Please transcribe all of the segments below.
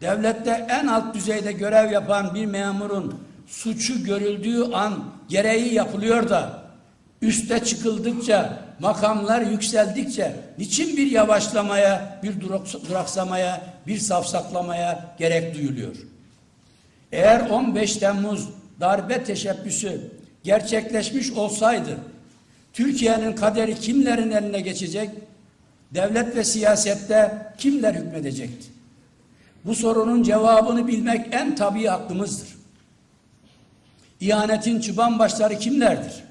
Devlette en alt düzeyde görev yapan bir memurun suçu görüldüğü an gereği yapılıyor da üste çıkıldıkça, makamlar yükseldikçe niçin bir yavaşlamaya, bir durak- duraksamaya, bir safsaklamaya gerek duyuluyor? Eğer 15 Temmuz darbe teşebbüsü gerçekleşmiş olsaydı Türkiye'nin kaderi kimlerin eline geçecek? Devlet ve siyasette kimler hükmedecekti? Bu sorunun cevabını bilmek en tabii hakkımızdır. İhanetin çıban başları kimlerdir?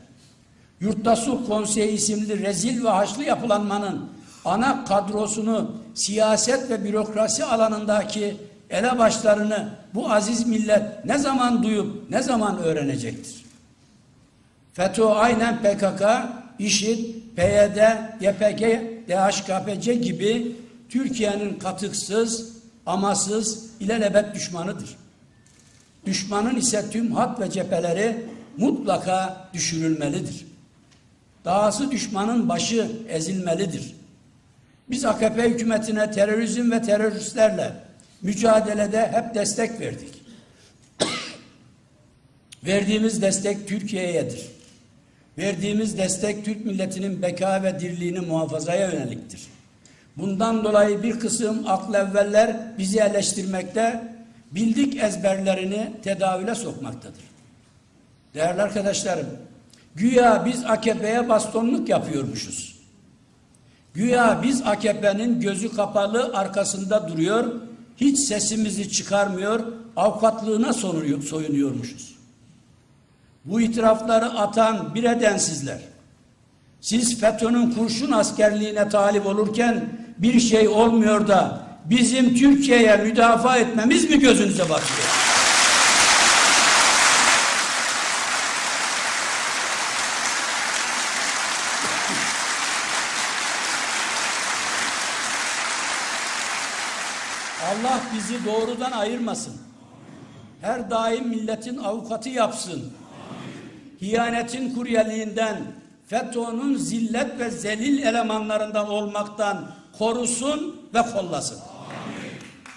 Yurtta Sulh Konseyi isimli rezil ve haçlı yapılanmanın ana kadrosunu siyaset ve bürokrasi alanındaki elebaşlarını bu aziz millet ne zaman duyup ne zaman öğrenecektir? FETÖ aynen PKK, IŞİD, PYD, YPG, DHKPC gibi Türkiye'nin katıksız, amasız, ilelebet düşmanıdır. Düşmanın ise tüm hat ve cepheleri mutlaka düşürülmelidir. Dahası düşmanın başı ezilmelidir. Biz AKP hükümetine terörizm ve teröristlerle mücadelede hep destek verdik. Verdiğimiz destek Türkiye'yedir. Verdiğimiz destek Türk milletinin beka ve dirliğini muhafazaya yöneliktir. Bundan dolayı bir kısım aklı evveller bizi eleştirmekte, bildik ezberlerini tedavüle sokmaktadır. Değerli arkadaşlarım, güya biz AKP'ye bastonluk yapıyormuşuz. Güya biz AKP'nin gözü kapalı arkasında duruyor, hiç sesimizi çıkarmıyor, avukatlığına soyunuyormuşuz. Bu itirafları atan bir edensizler. Siz FETÖ'nün kurşun askerliğine talip olurken bir şey olmuyor da bizim Türkiye'ye müdafaa etmemiz mi gözünüze batıyor? Allah bizi doğrudan ayırmasın. Her daim milletin avukatı yapsın. Hiyanetin kuryeliğinden, FETÖ'nün zillet ve zelil elemanlarından olmaktan korusun ve kollasın.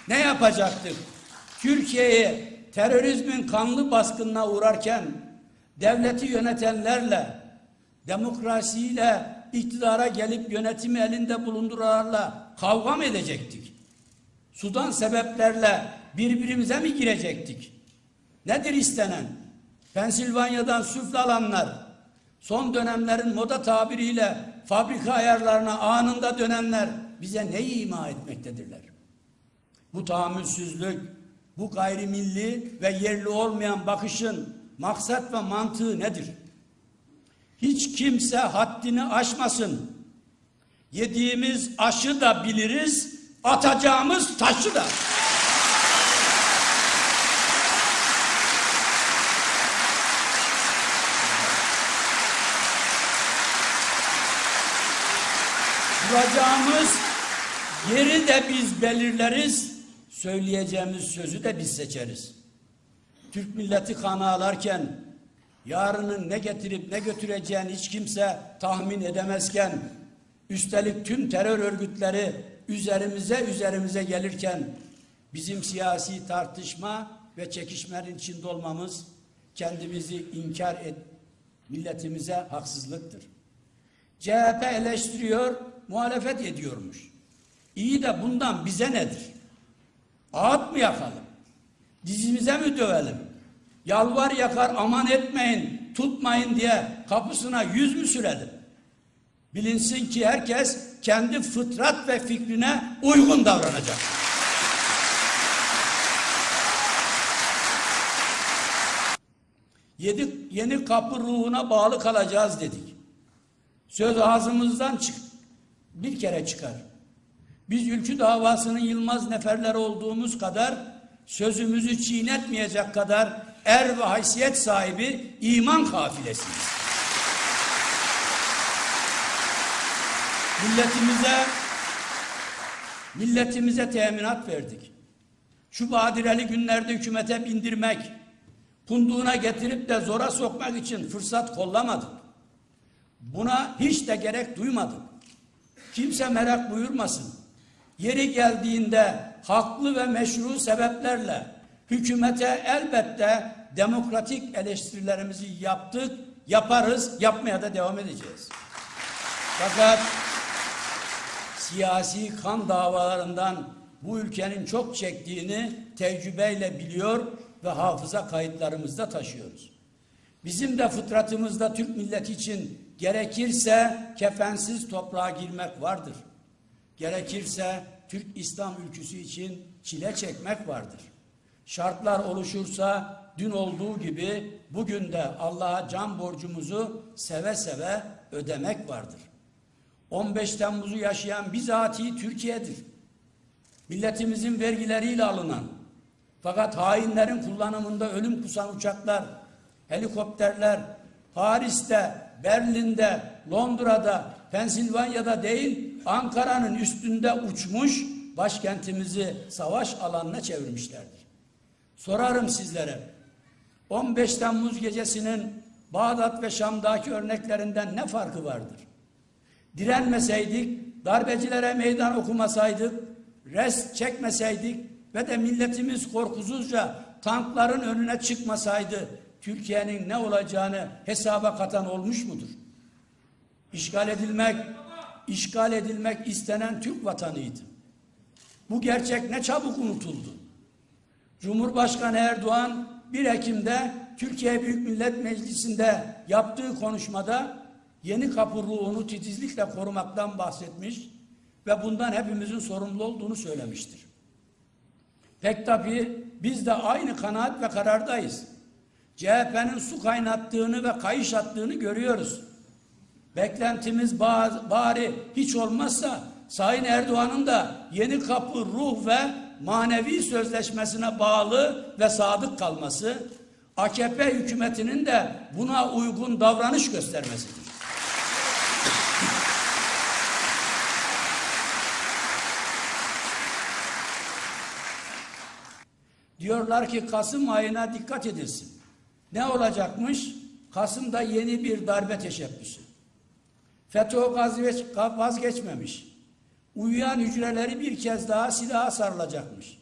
Ne yapacaktık? Türkiye'yi terörizmin kanlı baskınına uğrarken devleti yönetenlerle, demokrasiyle iktidara gelip yönetimi elinde bulunduranlarla kavga mı edecektik? Sudan sebeplerle birbirimize mi girecektik? Nedir istenen? Pensilvanya'dan süfle alanlar, son dönemlerin moda tabiriyle fabrika ayarlarına anında dönenler bize neyi ima etmektedirler? Bu tahammülsüzlük, bu gayrimilli ve yerli olmayan bakışın maksat ve mantığı nedir? Hiç kimse haddini aşmasın. Yediğimiz aşı da biliriz, atacağımız taşı da. Duracağımız yeri de biz belirleriz, söyleyeceğimiz sözü de biz seçeriz. Türk milleti kan ağlarken, yarının ne getirip ne götüreceğini hiç kimse tahmin edemezken, üstelik tüm terör örgütleri üzerimize üzerimize gelirken, bizim siyasi tartışma ve çekişmenin içinde olmamız, kendimizi inkar et, milletimize haksızlıktır. CHP eleştiriyor, muhalefet ediyormuş. İyi de bundan bize nedir? Ağıt mı yakalım? Dizimize mi dövelim? Yalvar yakar aman etmeyin, tutmayın diye kapısına yüz mü sürelim? Bilinsin ki herkes kendi fıtrat ve fikrine uygun davranacak. Yedi, yeni kapı ruhuna bağlı kalacağız dedik. Söz ağzımızdan çık bir kere çıkar. Biz ülkü davasının yılmaz neferleri olduğumuz kadar sözümüzü çiğnetmeyecek kadar er ve haysiyet sahibi iman kafilesiyiz. Milletimize milletimize teminat verdik. Şu badireli günlerde hükümete bindirmek, kunduğuna getirip de zora sokmak için fırsat kollamadık. Buna hiç de gerek duymadık. Kimse merak buyurmasın. Yeri geldiğinde haklı ve meşru sebeplerle hükümete elbette demokratik eleştirilerimizi yaptık, yaparız, yapmaya da devam edeceğiz. Fakat siyasi kan davalarından bu ülkenin çok çektiğini tecrübeyle biliyor ve hafıza kayıtlarımızda taşıyoruz. Bizim de fıtratımızda Türk milleti için gerekirse kefensiz toprağa girmek vardır. Gerekirse Türk İslam ülküsü için çile çekmek vardır. Şartlar oluşursa dün olduğu gibi bugün de Allah'a can borcumuzu seve seve ödemek vardır. 15 Temmuz'u yaşayan bizatihi Türkiye'dir. Milletimizin vergileriyle alınan fakat hainlerin kullanımında ölüm kusan uçaklar, helikopterler Paris'te, Berlin'de, Londra'da, Pensilvanya'da değil Ankara'nın üstünde uçmuş başkentimizi savaş alanına çevirmişlerdir. Sorarım sizlere 15 Temmuz gecesinin Bağdat ve Şam'daki örneklerinden ne farkı vardır? Direnmeseydik, darbecilere meydan okumasaydık, rest çekmeseydik ve de milletimiz korkusuzca tankların önüne çıkmasaydı Türkiye'nin ne olacağını hesaba katan olmuş mudur? İşgal edilmek, işgal edilmek istenen Türk vatanıydı. Bu gerçek ne çabuk unutuldu. Cumhurbaşkanı Erdoğan 1 Ekim'de Türkiye Büyük Millet Meclisi'nde yaptığı konuşmada yeni kapı ruhunu titizlikle korumaktan bahsetmiş ve bundan hepimizin sorumlu olduğunu söylemiştir. Pek tabii biz de aynı kanaat ve karardayız. CHP'nin su kaynattığını ve kayış attığını görüyoruz. Beklentimiz ba- bari hiç olmazsa Sayın Erdoğan'ın da yeni kapı ruh ve manevi sözleşmesine bağlı ve sadık kalması, AKP hükümetinin de buna uygun davranış göstermesidir. Diyorlar ki Kasım ayına dikkat edilsin. Ne olacakmış? Kasım'da yeni bir darbe teşebbüsü. FETÖ vazgeç, vazgeçmemiş. Uyuyan hücreleri bir kez daha silaha sarılacakmış.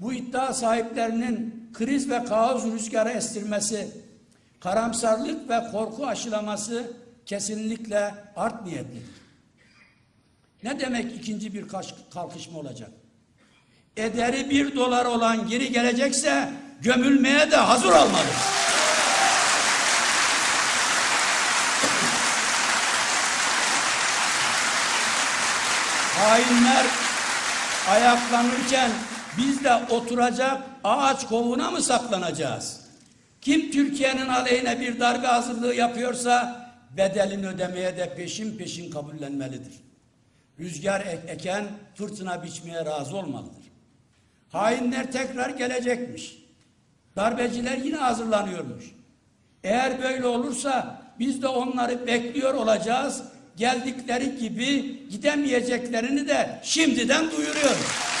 Bu iddia sahiplerinin kriz ve kaos rüzgarı estirmesi, karamsarlık ve korku aşılaması kesinlikle art niyetlidir. Ne demek ikinci bir kalkışma olacak? Ederi bir dolar olan geri gelecekse gömülmeye de hazır olmalı. Hainler ayaklanırken biz de oturacak ağaç kovuna mı saklanacağız? Kim Türkiye'nin aleyhine bir darbe hazırlığı yapıyorsa bedelini ödemeye de peşin peşin kabullenmelidir. Rüzgar ek eken fırtına biçmeye razı olmalıdır. Hainler tekrar gelecekmiş. Darbeciler yine hazırlanıyormuş. Eğer böyle olursa biz de onları bekliyor olacağız. Geldikleri gibi gidemeyeceklerini de şimdiden duyuruyoruz.